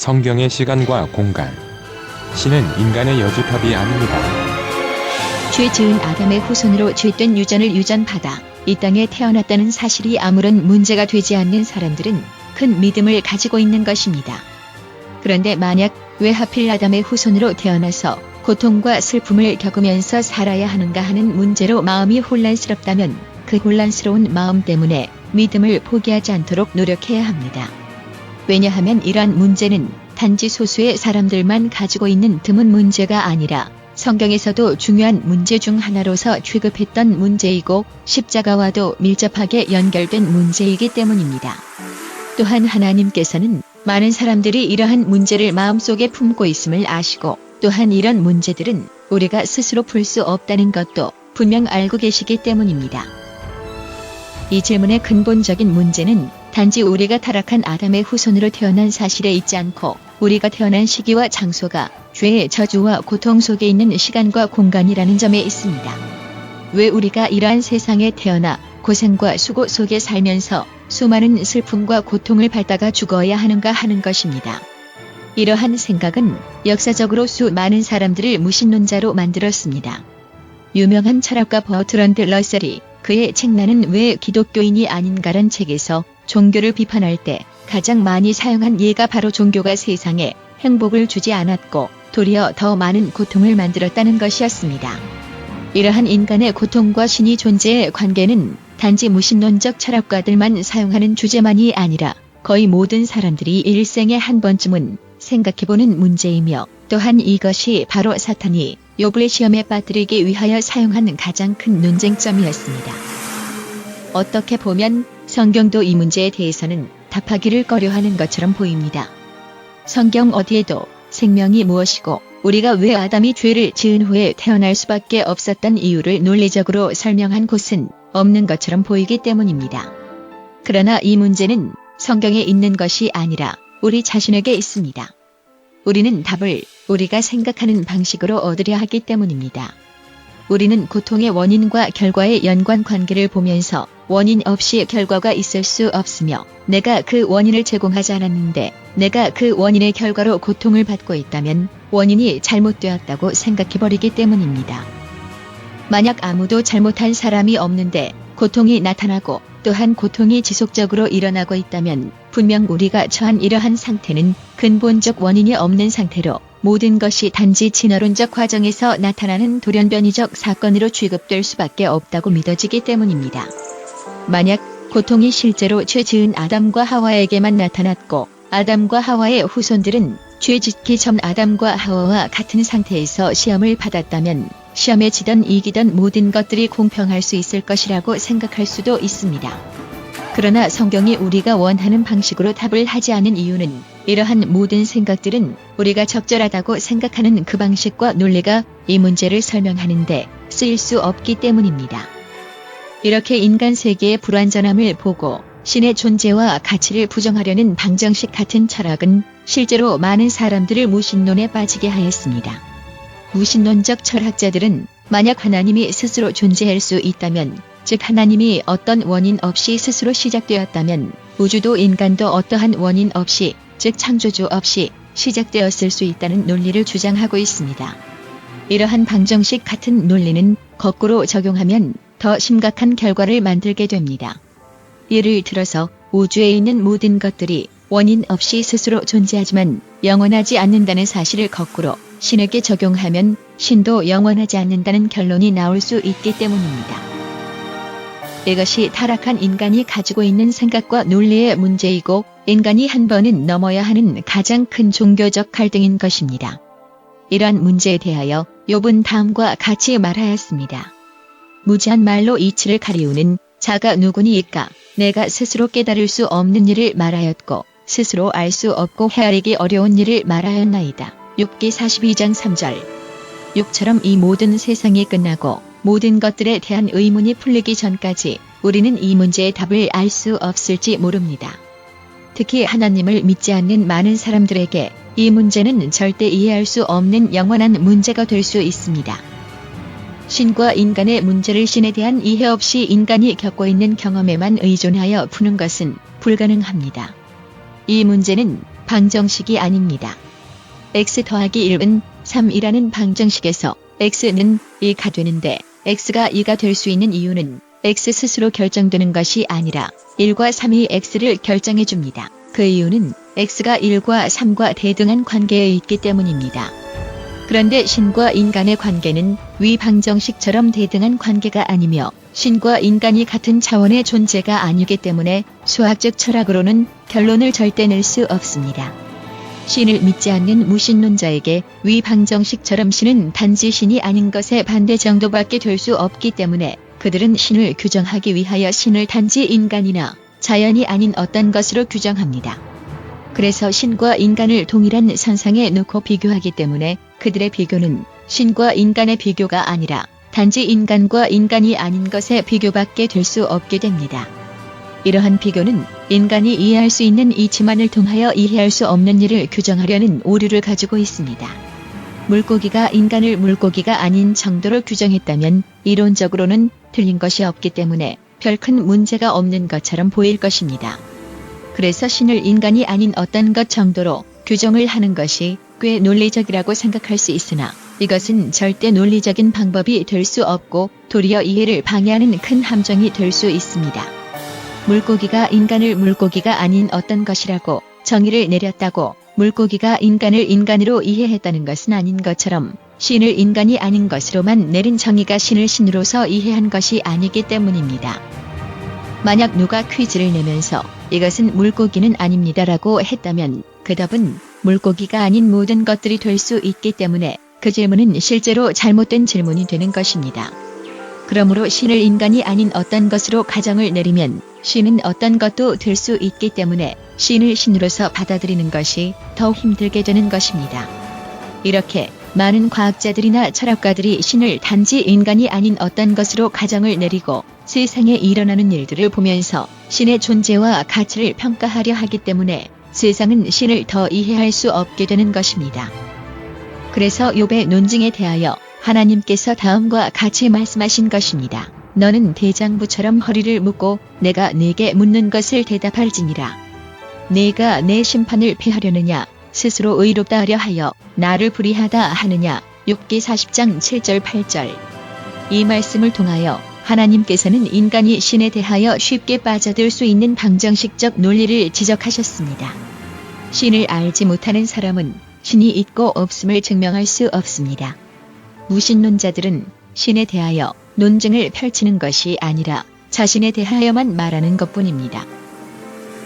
성경의 시간과 공간. 신은 인간의 여주탑이 아닙니다. 죄 지은 아담의 후손으로 죄된 유전을 유전받아 이 땅에 태어났다는 사실이 아무런 문제가 되지 않는 사람들은 큰 믿음을 가지고 있는 것입니다. 그런데 만약 왜 하필 아담의 후손으로 태어나서 고통과 슬픔을 겪으면서 살아야 하는가 하는 문제로 마음이 혼란스럽다면 그 혼란스러운 마음 때문에 믿음을 포기하지 않도록 노력해야 합니다. 왜냐하면 이러한 문제는 단지 소수의 사람들만 가지고 있는 드문 문제가 아니라 성경에서도 중요한 문제 중 하나로서 취급했던 문제이고 십자가와도 밀접하게 연결된 문제이기 때문입니다. 또한 하나님께서는 많은 사람들이 이러한 문제를 마음속에 품고 있음을 아시고 또한 이런 문제들은 우리가 스스로 풀 수 없다는 것도 분명 알고 계시기 때문입니다. 이 질문의 근본적인 문제는 단지 우리가 타락한 아담의 후손으로 태어난 사실에 있지 않고 우리가 태어난 시기와 장소가 죄의 저주와 고통 속에 있는 시간과 공간이라는 점에 있습니다. 왜 우리가 이러한 세상에 태어나 고생과 수고 속에 살면서 수많은 슬픔과 고통을 받다가 죽어야 하는가 하는 것입니다. 이러한 생각은 역사적으로 수많은 사람들을 무신론자로 만들었습니다. 유명한 철학가 버트런드 러셀이 그의 책 나는 왜 기독교인이 아닌가란 책에서 종교를 비판할 때 가장 많이 사용한 예가 바로 종교가 세상에 행복을 주지 않았고 도리어 더 많은 고통을 만들었다는 것이었습니다. 이러한 인간의 고통과 신이 존재의 관계는 단지 무신론적 철학가들만 사용하는 주제만이 아니라 거의 모든 사람들이 일생에 한 번쯤은 생각해보는 문제이며 또한 이것이 바로 사탄이 욥을 시험에 빠뜨리기 위하여 사용한 가장 큰 논쟁점이었습니다. 어떻게 보면 성경도 이 문제에 대해서는 답하기를 꺼려하는 것처럼 보입니다. 성경 어디에도 생명이 무엇이고 우리가 왜 아담이 죄를 지은 후에 태어날 수밖에 없었던 이유를 논리적으로 설명한 곳은 없는 것처럼 보이기 때문입니다. 그러나 이 문제는 성경에 있는 것이 아니라 우리 자신에게 있습니다. 우리는 답을 우리가 생각하는 방식으로 얻으려 하기 때문입니다. 우리는 고통의 원인과 결과의 연관 관계를 보면서 원인 없이 결과가 있을 수 없으며 내가 그 원인을 제공하지 않았는데 내가 그 원인의 결과로 고통을 받고 있다면 원인이 잘못되었다고 생각해버리기 때문입니다. 만약 아무도 잘못한 사람이 없는데 고통이 나타나고 또한 고통이 지속적으로 일어나고 있다면 분명 우리가 처한 이러한 상태는 근본적 원인이 없는 상태로 모든 것이 단지 진화론적 과정에서 나타나는 돌연변이적 사건으로 취급될 수밖에 없다고 믿어지기 때문입니다. 만약 고통이 실제로 죄 지은 아담과 하와에게만 나타났고 아담과 하와의 후손들은 죄 짓기 전 아담과 하와와 같은 상태에서 시험을 받았다면 시험에 지던 이기던 모든 것들이 공평할 수 있을 것이라고 생각할 수도 있습니다. 그러나 성경이 우리가 원하는 방식으로 답을 하지 않은 이유는 이러한 모든 생각들은 우리가 적절하다고 생각하는 그 방식과 논리가 이 문제를 설명하는데 쓰일 수 없기 때문입니다. 이렇게 인간 세계의 불완전함을 보고 신의 존재와 가치를 부정하려는 방정식 같은 철학은 실제로 많은 사람들을 무신론에 빠지게 하였습니다. 무신론적 철학자들은 만약 하나님이 스스로 존재할 수 있다면, 즉 하나님이 어떤 원인 없이 스스로 시작되었다면 우주도 인간도 어떠한 원인 없이, 즉 창조주 없이 시작되었을 수 있다는 논리를 주장하고 있습니다. 이러한 방정식 같은 논리는 거꾸로 적용하면 더 심각한 결과를 만들게 됩니다. 예를 들어서 우주에 있는 모든 것들이 원인 없이 스스로 존재하지만 영원하지 않는다는 사실을 거꾸로 신에게 적용하면 신도 영원하지 않는다는 결론이 나올 수 있기 때문입니다. 이것이 타락한 인간이 가지고 있는 생각과 논리의 문제이고 인간이 한 번은 넘어야 하는 가장 큰 종교적 갈등인 것입니다. 이러한 문제에 대하여 욥은 다음과 같이 말하였습니다. 무지한 말로 이치를 가리우는 자가 누구니이까 내가 스스로 깨달을 수 없는 일을 말하였고 스스로 알 수 없고 헤아리기 어려운 일을 말하였나이다. 6기 42장 3절 6처럼 이 모든 세상이 끝나고 모든 것들에 대한 의문이 풀리기 전까지 우리는 이 문제의 답을 알 수 없을지 모릅니다. 특히 하나님을 믿지 않는 많은 사람들에게 이 문제는 절대 이해할 수 없는 영원한 문제가 될 수 있습니다. 신과 인간의 문제를 신에 대한 이해 없이 인간이 겪고 있는 경험에만 의존하여 푸는 것은 불가능합니다. 이 문제는 방정식이 아닙니다. x 더하기 1은 3이라는 방정식에서 x는 2가 되는데 x가 2가 될 수 있는 이유는 x 스스로 결정되는 것이 아니라 1과 3이 x를 결정해 줍니다. 그 이유는 x가 1과 3과 대등한 관계에 있기 때문입니다. 그런데 신과 인간의 관계는 위 방정식처럼 대등한 관계가 아니며 신과 인간이 같은 차원의 존재가 아니기 때문에 수학적 철학으로는 결론을 절대 낼 수 없습니다. 신을 믿지 않는 무신론자에게 위 방정식처럼 신은 단지 신이 아닌 것의 반대 정도밖에 될 수 없기 때문에 그들은 신을 규정하기 위하여 신을 단지 인간이나 자연이 아닌 어떤 것으로 규정합니다. 그래서 신과 인간을 동일한 선상에 놓고 비교하기 때문에 그들의 비교는 신과 인간의 비교가 아니라 단지 인간과 인간이 아닌 것의 비교밖에 될 수 없게 됩니다. 이러한 비교는 인간이 이해할 수 있는 이치만을 통하여 이해할 수 없는 일을 규정하려는 오류를 가지고 있습니다. 물고기가 인간을 물고기가 아닌 정도로 규정했다면 이론적으로는 틀린 것이 없기 때문에 별 큰 문제가 없는 것처럼 보일 것입니다. 그래서 신을 인간이 아닌 어떤 것 정도로 규정을 하는 것이 꽤 논리적이라고 생각할 수 있으나 이것은 절대 논리적인 방법이 될 수 없고 도리어 이해를 방해하는 큰 함정이 될 수 있습니다. 물고기가 인간을 물고기가 아닌 어떤 것이라고 정의를 내렸다고 물고기가 인간을 인간으로 이해했다는 것은 아닌 것처럼 신을 인간이 아닌 것으로만 내린 정의가 신을 신으로서 이해한 것이 아니기 때문입니다. 만약 누가 퀴즈를 내면서 이것은 물고기는 아닙니다라고 했다면 그 답은 물고기가 아닌 모든 것들이 될 수 있기 때문에 그 질문은 실제로 잘못된 질문이 되는 것입니다. 그러므로 신을 인간이 아닌 어떤 것으로 가정을 내리면 신은 어떤 것도 될 수 있기 때문에 신을 신으로서 받아들이는 것이 더 힘들게 되는 것입니다. 이렇게 많은 과학자들이나 철학가들이 신을 단지 인간이 아닌 어떤 것으로 가정을 내리고 세상에 일어나는 일들을 보면서 신의 존재와 가치를 평가하려 하기 때문에 세상은 신을 더 이해할 수 없게 되는 것입니다. 그래서 욥의 논증에 대하여 하나님께서 다음과 같이 말씀하신 것입니다. 너는 대장부처럼 허리를 묶고 내가 네게 묻는 것을 대답할지니라. 네가 내 심판을 피하려느냐 스스로 의롭다 하려 하여 나를 불의하다 하느냐 6기 40장 7절 8절 이 말씀을 통하여 하나님께서는 인간이 신에 대하여 쉽게 빠져들 수 있는 방정식적 논리를 지적하셨습니다. 신을 알지 못하는 사람은 신이 있고 없음을 증명할 수 없습니다. 무신론자들은 신에 대하여 논증을 펼치는 것이 아니라 자신에 대하여만 말하는 것뿐입니다.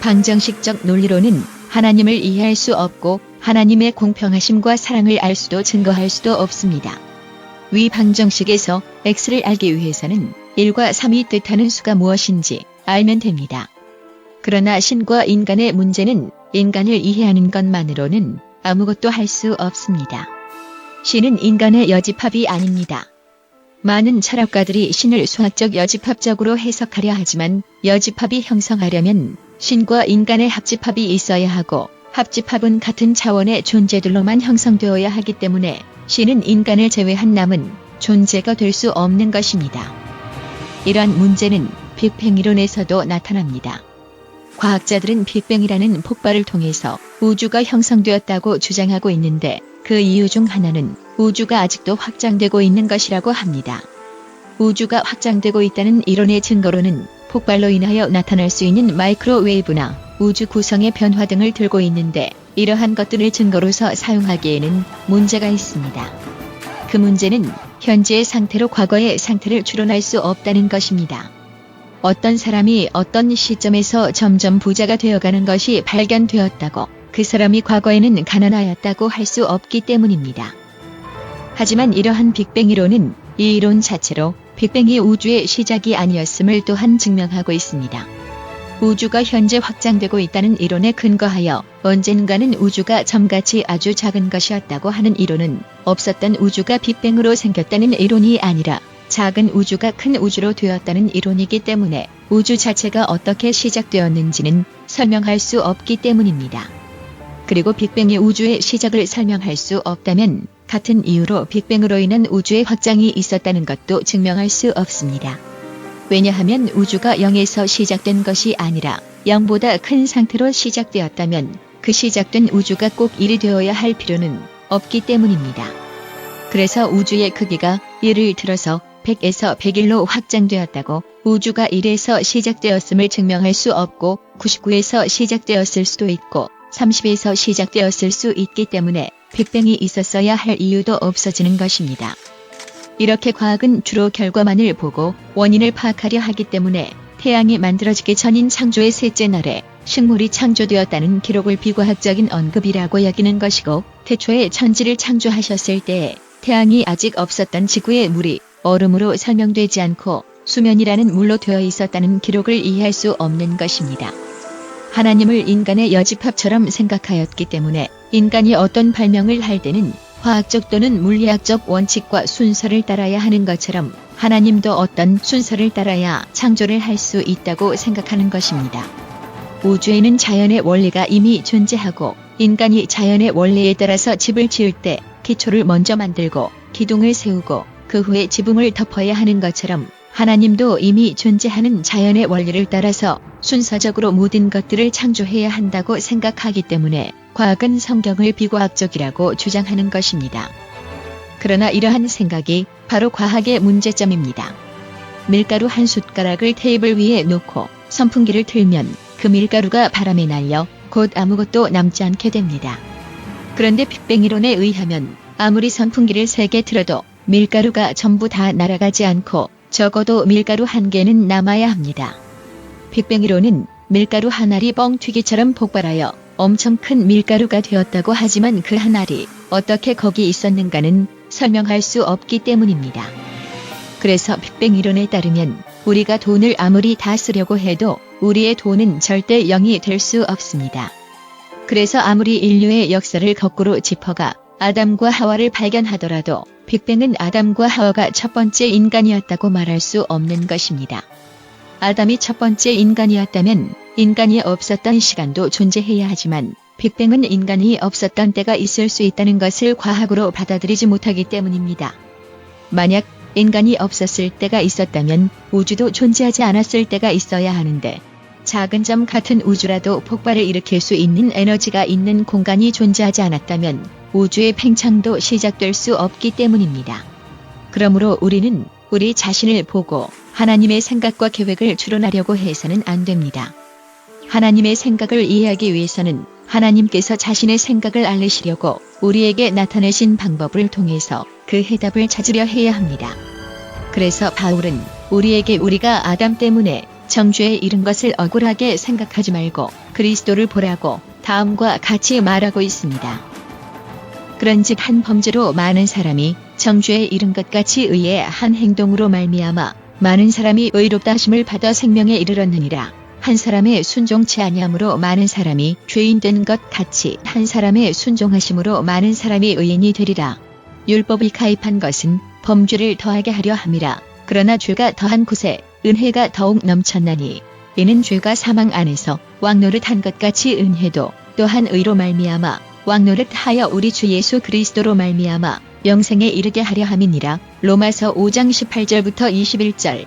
방정식적 논리로는 하나님을 이해할 수 없고 하나님의 공평하심과 사랑을 알 수도 증거할 수도 없습니다. 위 방정식에서 x를 알기 위해서는 1과 3이 뜻하는 수가 무엇인지 알면 됩니다. 그러나 신과 인간의 문제는 인간을 이해하는 것만으로는 아무것도 할 수 없습니다. 신은 인간의 여집합이 아닙니다. 많은 철학가들이 신을 수학적 여집합적으로 해석하려 하지만 여집합이 형성하려면 신과 인간의 합집합이 있어야 하고 합집합은 같은 차원의 존재들로만 형성되어야 하기 때문에 신은 인간을 제외한 남은 존재가 될 수 없는 것입니다. 이러한 문제는 빅뱅 이론에서도 나타납니다. 과학자들은 빅뱅이라는 폭발을 통해서 우주가 형성되었다고 주장하고 있는데 그 이유 중 하나는 우주가 아직도 확장되고 있는 것이라고 합니다. 우주가 확장되고 있다는 이론의 증거로는 폭발로 인하여 나타날 수 있는 마이크로웨이브나 우주 구성의 변화 등을 들고 있는데 이러한 것들을 증거로서 사용하기에는 문제가 있습니다. 그 문제는 현재의 상태로 과거의 상태를 추론할 수 없다는 것입니다. 어떤 사람이 어떤 시점에서 점점 부자가 되어가는 것이 발견되었다고 그 사람이 과거에는 가난하였다고 할 수 없기 때문입니다. 하지만 이러한 빅뱅 이론은 이 이론 자체로 빅뱅이 우주의 시작이 아니었음을 또한 증명하고 있습니다. 우주가 현재 확장되고 있다는 이론에 근거하여 언젠가는 우주가 점같이 아주 작은 것이었다고 하는 이론은 없었던 우주가 빅뱅으로 생겼다는 이론이 아니라 작은 우주가 큰 우주로 되었다는 이론이기 때문에 우주 자체가 어떻게 시작되었는지는 설명할 수 없기 때문입니다. 그리고 빅뱅이 우주의 시작을 설명할 수 없다면 같은 이유로 빅뱅으로 인한 우주의 확장이 있었다는 것도 증명할 수 없습니다. 왜냐하면 우주가 0에서 시작된 것이 아니라 0보다 큰 상태로 시작되었다면 그 시작된 우주가 꼭 1이 되어야 할 필요는 없기 때문입니다. 그래서 우주의 크기가 예를 들어서 100에서 101로 확장되었다고 우주가 1에서 시작되었음을 증명할 수 없고 99에서 시작되었을 수도 있고 30에서 시작되었을 수 있기 때문에 빅뱅이 있었어야 할 이유도 없어지는 것입니다. 이렇게 과학은 주로 결과만을 보고 원인을 파악하려 하기 때문에 태양이 만들어지기 전인 창조의 셋째 날에 식물이 창조되었다는 기록을 비과학적인 언급이라고 여기는 것이고 태초에 천지를 창조하셨을 때에 태양이 아직 없었던 지구의 물이 얼음으로 설명되지 않고 수면이라는 물로 되어 있었다는 기록을 이해할 수 없는 것입니다. 하나님을 인간의 여집합처럼 생각하였기 때문에 인간이 어떤 발명을 할 때는 화학적 또는 물리학적 원칙과 순서를 따라야 하는 것처럼 하나님도 어떤 순서를 따라야 창조를 할 수 있다고 생각하는 것입니다. 우주에는 자연의 원리가 이미 존재하고 인간이 자연의 원리에 따라서 집을 지을 때 기초를 먼저 만들고 기둥을 세우고 그 후에 지붕을 덮어야 하는 것처럼 하나님도 이미 존재하는 자연의 원리를 따라서 순서적으로 모든 것들을 창조해야 한다고 생각하기 때문에 과학은 성경을 비과학적이라고 주장하는 것입니다. 그러나 이러한 생각이 바로 과학의 문제점입니다. 밀가루 한 숟가락을 테이블 위에 놓고 선풍기를 틀면 그 밀가루가 바람에 날려 곧 아무것도 남지 않게 됩니다. 그런데 빅뱅이론에 의하면 아무리 선풍기를 세개 틀어도 밀가루가 전부 다 날아가지 않고 적어도 밀가루 한 개는 남아야 합니다. 빅뱅이론은 밀가루 한 알이 뻥튀기처럼 폭발하여 엄청 큰 밀가루가 되었다고 하지만 그 한 알이 어떻게 거기 있었는가는 설명할 수 없기 때문입니다. 그래서 빅뱅 이론에 따르면 우리가 돈을 아무리 다 쓰려고 해도 우리의 돈은 절대 0이 될 수 없습니다. 그래서 아무리 인류의 역사를 거꾸로 짚어가 아담과 하와를 발견하더라도 빅뱅은 아담과 하와가 첫 번째 인간이었다고 말할 수 없는 것입니다. 아담이 첫 번째 인간이었다면 인간이 없었던 시간도 존재해야 하지만 빅뱅은 인간이 없었던 때가 있을 수 있다는 것을 과학으로 받아들이지 못하기 때문입니다. 만약 인간이 없었을 때가 있었다면 우주도 존재하지 않았을 때가 있어야 하는데 작은 점 같은 우주라도 폭발을 일으킬 수 있는 에너지가 있는 공간이 존재하지 않았다면 우주의 팽창도 시작될 수 없기 때문입니다. 그러므로 우리는 우리 자신을 보고 하나님의 생각과 계획을 추론하려고 해서는 안 됩니다. 하나님의 생각을 이해하기 위해서는 하나님께서 자신의 생각을 알리시려고 우리에게 나타내신 방법을 통해서 그 해답을 찾으려 해야 합니다. 그래서 바울은 우리에게 우리가 아담 때문에 정죄에 이른 것을 억울하게 생각하지 말고 그리스도를 보라고 다음과 같이 말하고 있습니다. 그런즉 한 범죄로 많은 사람이 정죄에 이른 것 같이 의의 한 행동으로 말미암아 많은 사람이 의롭다 하심을 받아 생명에 이르렀느니라. 한 사람의 순종치 아니함으로 많은 사람이 죄인 된 것 같이 한 사람의 순종하심으로 많은 사람이 의인이 되리라. 율법이 가입한 것은 범죄를 더하게 하려 함이라. 그러나 죄가 더한 곳에 은혜가 더욱 넘쳤나니 이는 죄가 사망 안에서 왕노릇한 것 같이 은혜도 또한 의로 말미암아 왕노릇하여 우리 주 예수 그리스도로 말미암아 영생에 이르게 하려 함이니라. 로마서 5장 18절부터 21절.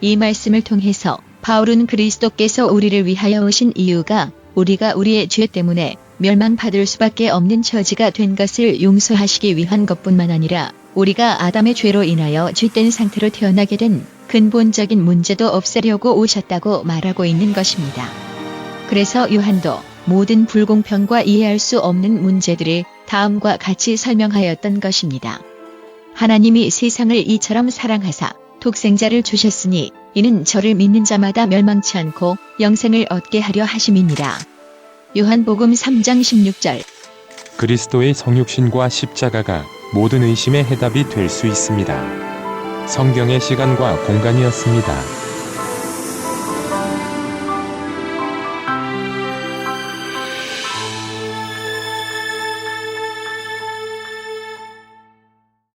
이 말씀을 통해서 바울은 그리스도께서 우리를 위하여 오신 이유가 우리가 우리의 죄 때문에 멸망받을 수밖에 없는 처지가 된 것을 용서하시기 위한 것뿐만 아니라 우리가 아담의 죄로 인하여 죄된 상태로 태어나게 된 근본적인 문제도 없애려고 오셨다고 말하고 있는 것입니다. 그래서 요한도 모든 불공평과 이해할 수 없는 문제들을 다음과 같이 설명하였던 것입니다. 하나님이 세상을 이처럼 사랑하사 독생자를 주셨으니 이는 저를 믿는 자마다 멸망치 않고 영생을 얻게 하려 하심이니라. 요한복음 3장 16절 그리스도의 성육신과 십자가가 모든 의심의 해답이 될 수 있습니다. 성경의 시간과 공간이었습니다.